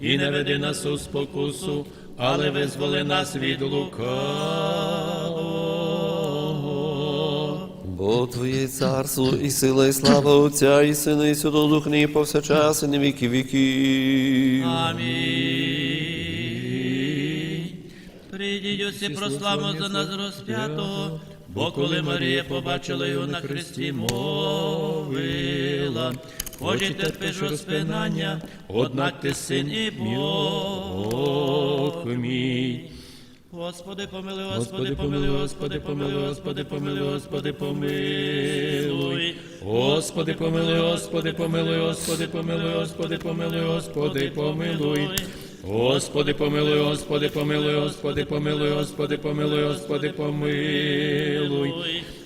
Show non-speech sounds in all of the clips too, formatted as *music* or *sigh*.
і не веди нас у спокусу, але визволи нас від лукавого. Бо Твоє царство і сила, і слава Отця, і Сина, і Святого Духа, нині повсякчас, і на віки віків. Амінь. Прийдіть усі прославимо за нас розп'ятого, бо коли Марія побачила його на хресті, мовила, Хоче терпиш розпинання, однак ти син і Бог. Мій. Господи, помилуй, Господи, помилуй, Господи, помилуй, Господи, помилуй, Господи, помилуй. Господи, помилуй, Господи, помилуй, Господи, помилуй, Господи, помилуй, Господи, помилуй. Господи, помилуй, Господи, помилуй, Господи, помилуй, Господи, помилуй, Господи, помилуй.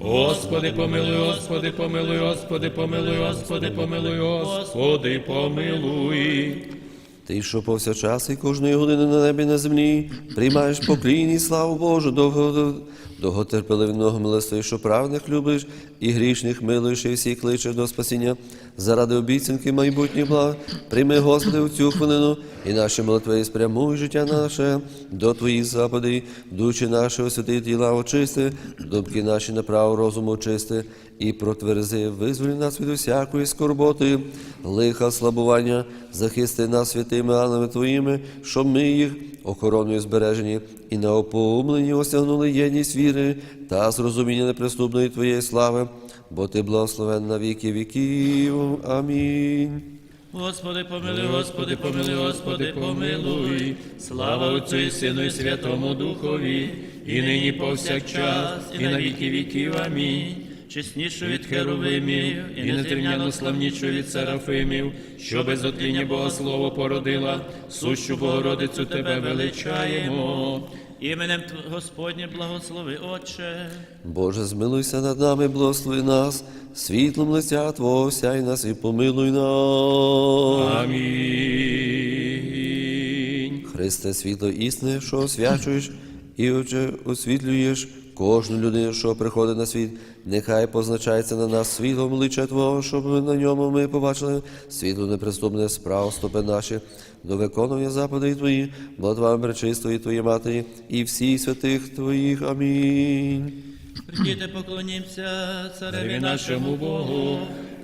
Господи, помилуй, Господи, помилуй, Господи, помилуй, Господи, помилуй, Господи, помилуй. Ти, що повсякчас і кожної години на небі на землі, приймаєш поклін і славу Божу, довго, довготерпеливного що правних любиш, і грішних милуєш, і всіх кличеш до спасіння. Заради обіцянки майбутніх благ, прийми, Господи, у цю хвилину, і наші молитви спрямуй життя наше до Твоїх заповідей, душі наші освяти тіла очисти, думки наші направо розуму очисти, і протверзи, визволі нас від усякої скорботи, лиха, слабування, захисти нас святими ангелами Твоїми, щоб ми їх охороною збережені і на опоумлені осягнули єдність віри та зрозуміння неприступної Твоєї слави, бо Ти благословен на віки віків. Амінь. Господи, помилуй, Господи, помилуй, Господи, помилуй. Слава Отцю і Сину, і Святому Духові, і нині повсякчас, і на віки віків. Амінь. Чеснішу від херовимів, І незрівняно славнічу від серафимів, що без отління Богослово породила, сущу Богородицю Тебе величаємо. Іменем Господнє благослови, Отче. Боже, змилуйся над нами, благослови нас, світлом лиця Твого сяй нас і помилуй нас. Амінь. Христе, світло істини, що освячуєш і отже освітлюєш кожну людину, що приходить на світ, нехай позначається на нас світлом лича Твого, щоб на ньому ми побачили світло неприступне справ стопи наші, до виконування заповідей Твої, молитвами пречистої Твоєї Матері і всіх святих Твоїх. Амінь. Прийдіте, поклонімося цареві нашому Богу,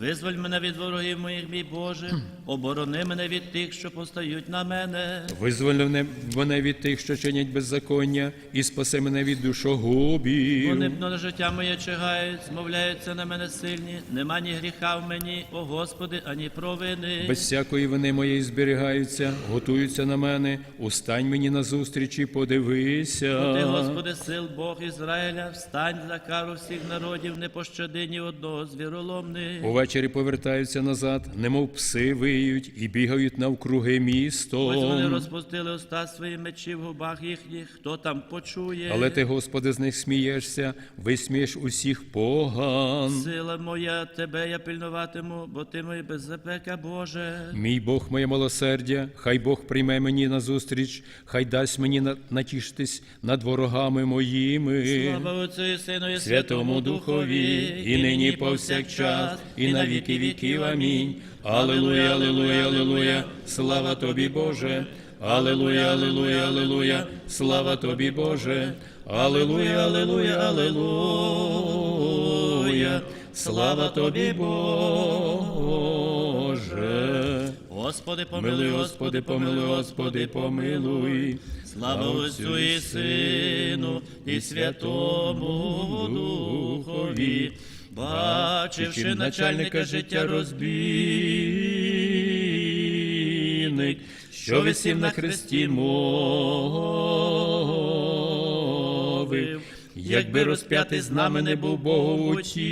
Визволь мене від ворогів моїх, мій Боже, оборони мене від тих, що постають на мене. Визволь мене- від тих, що чинять беззаконня, і спаси мене від душогубів. Вони б на життя моє чигають, змовляються на мене сильні, нема ні гріха в мені, о Господи, ані провини. Без всякої вини моєї зберігаються, готуються на мене, устань мені назустріч і подивися. Ти, Господи, сил Бог Ізраїля, встань за кару всіх народів, не пощади ні одного з віроломних. Повертаються назад, немов пси виють і бігають навкруги Ось вони розпустили уста свої мечі в губах їхніх, хто там почує. Але ти, Господи, з них смієшся, висмієш усіх поган. Сила моя, тебе я пильнуватиму, бо ти моя беззапека, Боже. Мій Бог, моє милосердя, хай Бог прийме мені назустріч, хай дасть мені натішитись над ворогами моїми. Слава Отцю і Сину і Святому Духові, і нині повсякчас, і на віки віків. Амінь. Алілуя, алілуя, алілуя, слава тобі, Боже. Алілуя, алілуя, алілуя, слава тобі, Боже. Аллилуйя, аллилуйя, аллилуйя. Слава тобі, Боже. Господи, помилуй, Господи, помилуй, Господи, помилуй. Слава Отцю і Сину, і Святому Духові, бачивши начальника життя розбійник, що висів на хресті мовив, якби розп'ятий з нами не був Богу у тілі,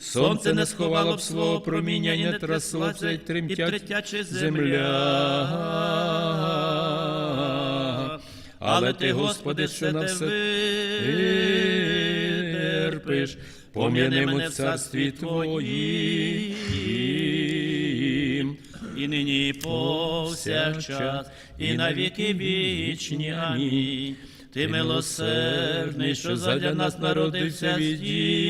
сонце не сховало б свого проміння і не тряслася й тремтяча земля. Але ти, Господи, що на все терпиш, пом'яни мене в царстві Твоїм. і нині і повсякчас, і на віки вічні. Амінь. Ти милосердний, що задля нас народився від Діви,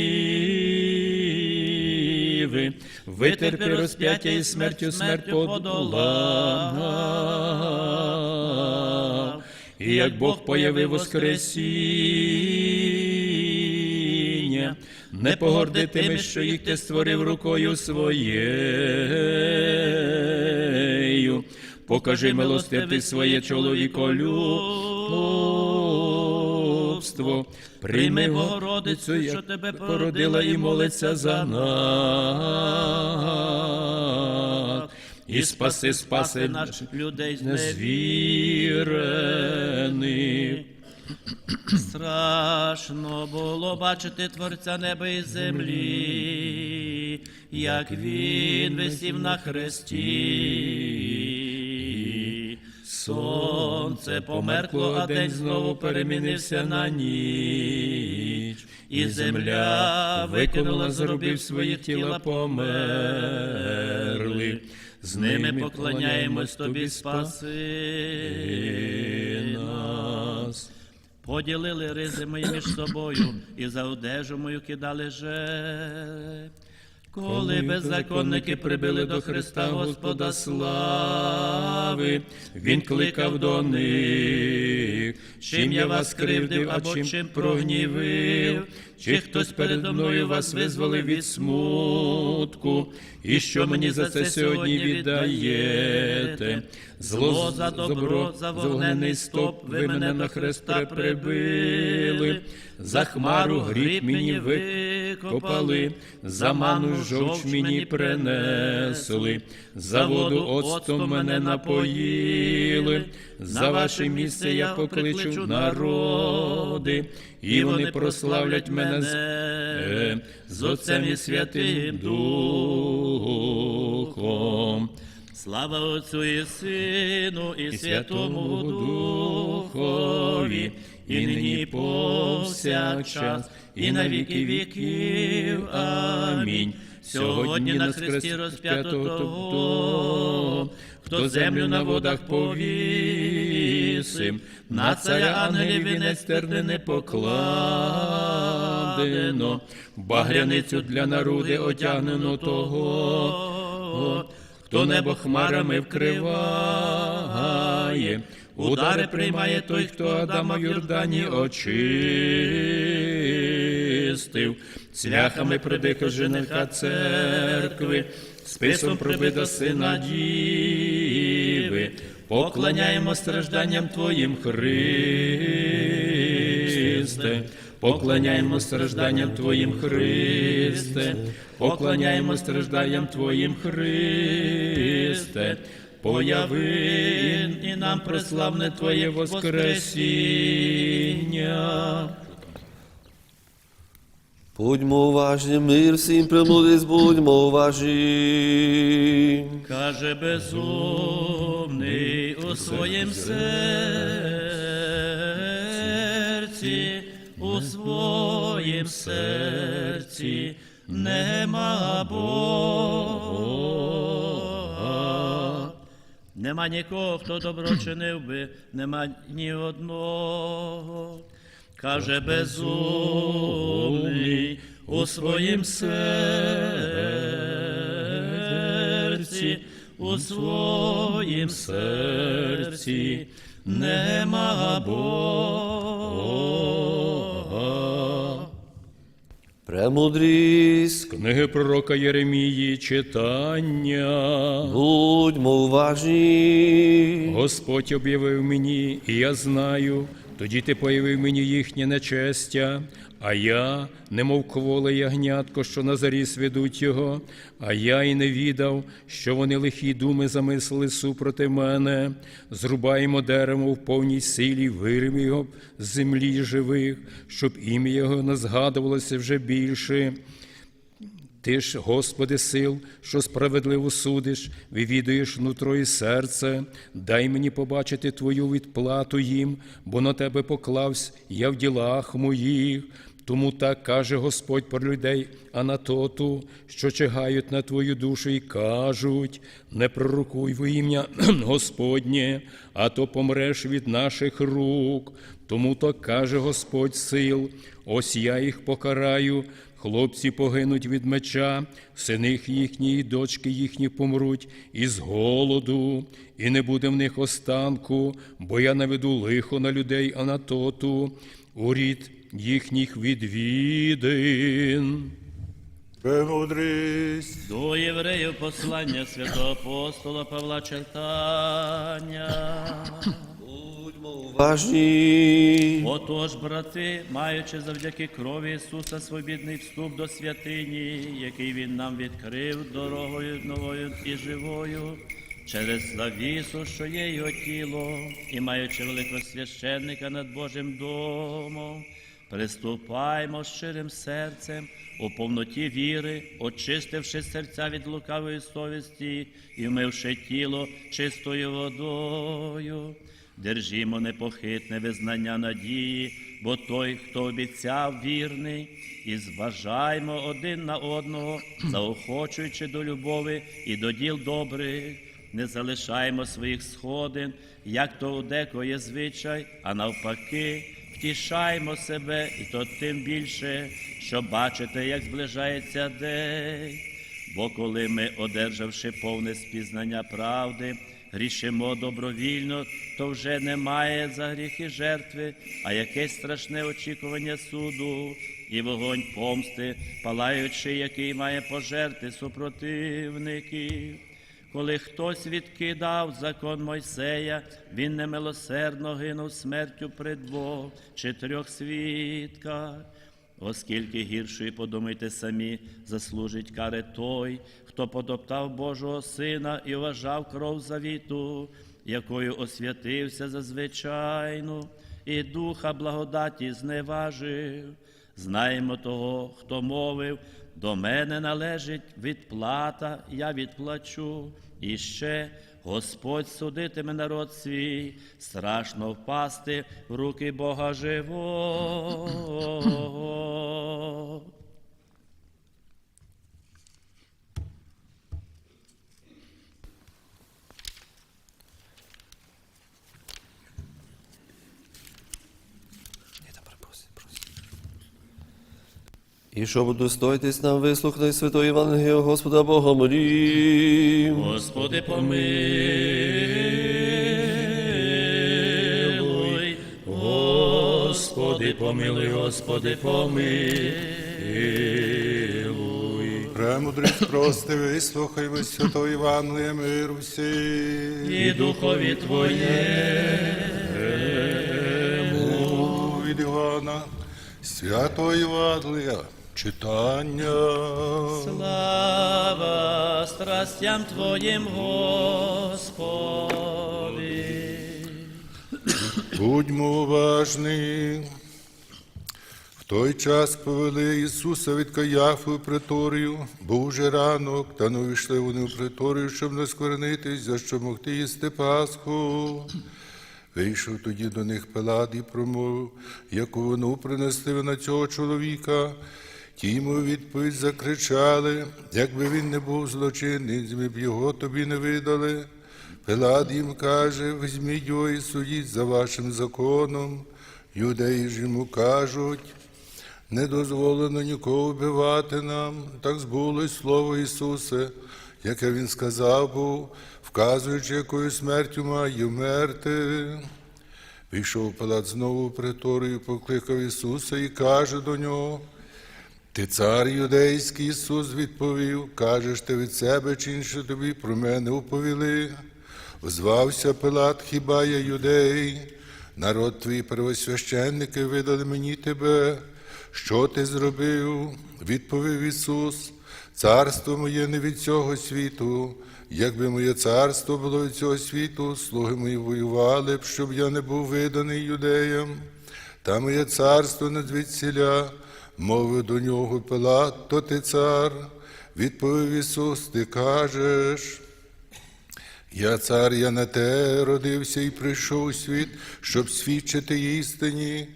витерпи розп'яття і смертю смерть подолав. І як Бог появив Воскресіння, не погорди тими, що їх ти створив рукою своєю. Покажи милостиві своє чоловіколюбство. Прийми Богородицю, що тебе породила і молиться за нас. І спаси, спаси наш наших людей з незвірених. Страшно було бачити Творця неба і землі, як він висів на хресті. Сонце померкло, а день знову перемінився на ніч, і земля викинула з рубів свої тіла померли. З ними поклоняємось тобі, спаси. Поділили ризи мої між собою, і за одежу мою кидали же. Коли беззаконники прибили до Христа Господа слави, Він кликав до них, чим я вас кривдив, або чим прогнівив, чи хтось передо мною вас визволив від смутку, і що мені за це сьогодні віддаєте? Зло за добро, за вогнений стоп, ви мене на Христа прибили, за хмару гріх мені викопали, за ману жовч мені принесли, за воду оцтом мене напоїли, за ваше місце я покличу народи, і вони прославлять мене з Отцем і Святим Духом. Слава Отцю і Сину, і, Святому Духові, і нині повсякчас, і на віки віків. Амінь. Сьогодні на хресті розп'ято того, хто землю на водах повісив, на царя ангелів вінець терни покладено, багряницю для народи одягнено того, хто небо хмарами вкриває, удари приймає той, хто Адама в Йордані очистив, цвяхами придихав жениха церкви, списом пробида сина діви, поклоняємо стражданням Твоїм, Христе. Поклоняємо стражданням Твоїм, Христе, поклоняємо стражданням Твоїм, Христе, появи і нам прославне Твоє Воскресіння. Будьмо уважні, мир всім примудись, будьмо уважні. Каже безумний у своїм серці, у своїм серці нема Бога. Нема нікого, хто добро чинив би, нема ні одного. Каже безумний у своїм серці, у своїм серці нема Бога. Премудрість, Книги пророка Єремії читання. будьмо уважні. Господь об'явив мені, і я знаю, тоді ти появив мені їхнє нечестя, а я, немов кволе ягнятко, що на заріс ведуть його, а я й не відав, що вони лихі думи замислили супроти мене. Зрубаємо дерево в повній силі, виримо його з землі живих, щоб ім'я його не згадувалося вже більше. Ти ж, Господи, сил, що справедливо судиш, вивідуєш нутро і серце, дай мені побачити Твою відплату їм, бо на тебе поклавсь я в ділах моїх. Тому так каже Господь про людей Анатоту, що чигають на твою душу і кажуть: не пророкуй во ім'я *clears throat* Господнє, а то помреш від наших рук. Тому так каже Господь сил, ось я їх покараю. Хлопці погинуть від меча, сини їхні і дочки їхні помруть із голоду, і не буде в них останку, бо я наведу лихо на людей Анатоту, у рід їхніх відвідин. Премудрість, До євреїв послання святого апостола Павла читання. Будьмо уважні. Отож, брати, маючи завдяки крові Ісуса свобідний вступ до святині, який Він нам відкрив дорогою новою і живою, через завісу, що є його тіло, і маючи великого священника над Божим домом, приступаймо щирим серцем у повноті віри, очистивши серця від лукавої совісті і вмивши тіло чистою водою. Держімо непохитне визнання надії, бо той, хто обіцяв вірний, і зважаймо один на одного, заохочуючи до любові і до діл добрих, не залишаємо своїх сходин, як то у декого звичай, а навпаки, втішаймо себе, і то тим більше, що бачите, як зближається день. Бо коли ми, одержавши повне спізнання правди, грішимо добровільно, то вже немає за гріхи жертви, а якесь страшне очікування суду, і вогонь помсти, палаючи, який має пожерти супротивників. Коли хтось відкидав закон Мойсея, він немилосердно гинув смертю при двох чи трьох свідках. Оскільки гіршої, подумайте самі, заслужить кари той, хто потоптав Божого Сина і вважав кров завіту, якою освятився зазвичайну, і духа благодаті зневажив. Знаємо того, хто мовив, до мене належить відплата, я відплачу. І ще Господь судитиме народ свій, страшно впасти в руки Бога живого. І щоб удостоїтесь нам вислухати Святої Євангелія Господа Бога молім. Господи, помилуй, Господи, помилуй, Господи, помилуй. премудрість прости, вислухай ви святого Євангелія миру всім. і духові Твоє. Від Івана, святого Євангелія, читання. Слава страстям Твоїм, Господи. Будьмо уважні. В той час повели Ісуса від Каяфи в приторію, був же ранок, та не увійшли вони в приторію, щоб не сквернитись, за що могти їсти Пасху. Вийшов тоді до них Пилат і промовив, яку вину принесли ви на цього чоловіка. Ті йому відповідь закричали, якби він не був злочинець, ми б його тобі не видали. Пилат їм каже, візьміть його і судіть за вашим законом. Юдеї ж йому кажуть, не дозволено нікого вбивати нам, так збулось слово Ісусе, яке Він сказав був, вказуючи, якою смертю має вмерти. Війшов Пилат знову в преторію, покликав Ісуса і каже до нього. Ти цар юдейський Ісус відповів, кажеш ти від себе, чи інше тобі про мене уповіли. Озвався Пилат, хіба я юдей? Народ твій первосвященники видали мені тебе. Що ти зробив? Відповів Ісус. Царство моє не від цього світу. Якби моє царство було від цього світу, слуги мої воювали б, щоб я не був виданий юдеям. Та моє царство не звідсіля, мовив до нього Пилат, то ти цар. Відповів Ісус, ти кажеш. Я цар, я на те родився і прийшов у світ, щоб свідчити істині.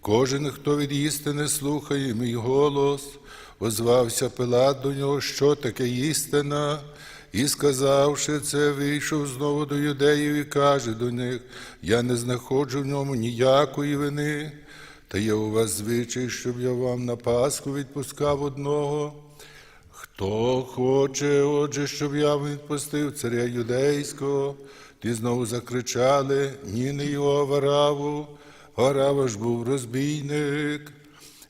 Кожен, хто від істини слухає мій голос, озвався Пилат до нього, що таке істина, і, сказавши це, вийшов знову до юдеїв і каже до них: Я не знаходжу в ньому ніякої вини, та є у вас звичай, щоб я вам на Пасху відпускав одного. Хто хоче, отже, щоб я відпустив царя юдейського, ті знову закричали, ні, не його Вараву, Варава ж був розбійник.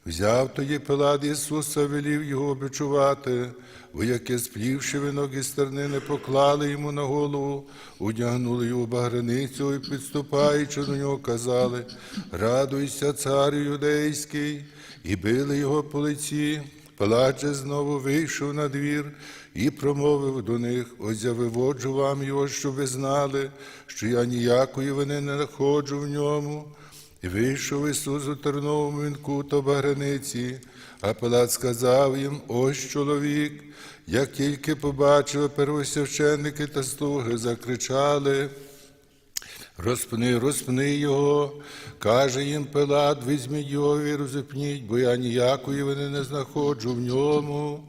Взяв тоді Пилат Ісуса, велів його обичувати, вояки сплівши винок і стернини, поклали йому на голову, одягнули його баграницю і, підступаючи до нього, казали, радуйся, царю юдейський, і били його по лиці. Пилат же знову вийшов на двір і промовив до них: ось я виводжу вам його, щоб ви знали, що я ніякої вини не знаходжу в ньому. І вийшов Ісус у терновому вінку та баграниці, а Пилат сказав їм: ось чоловік. Як тільки побачив первосвященники та слуги, закричали. Розпни, розпни його, каже їм Пилат, візьміть його і розіпніть, бо я ніякої вини не знаходжу в ньому.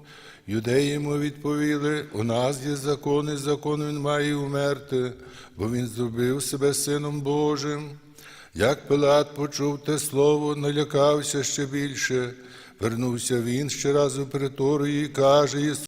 Юдеї йому відповіли: у нас є закон, і закон він має умерти, бо він зробив себе сином Божим. Як Пилат почув те слово, налякався ще більше. Вернувся він ще раз у приторію і каже Ісус,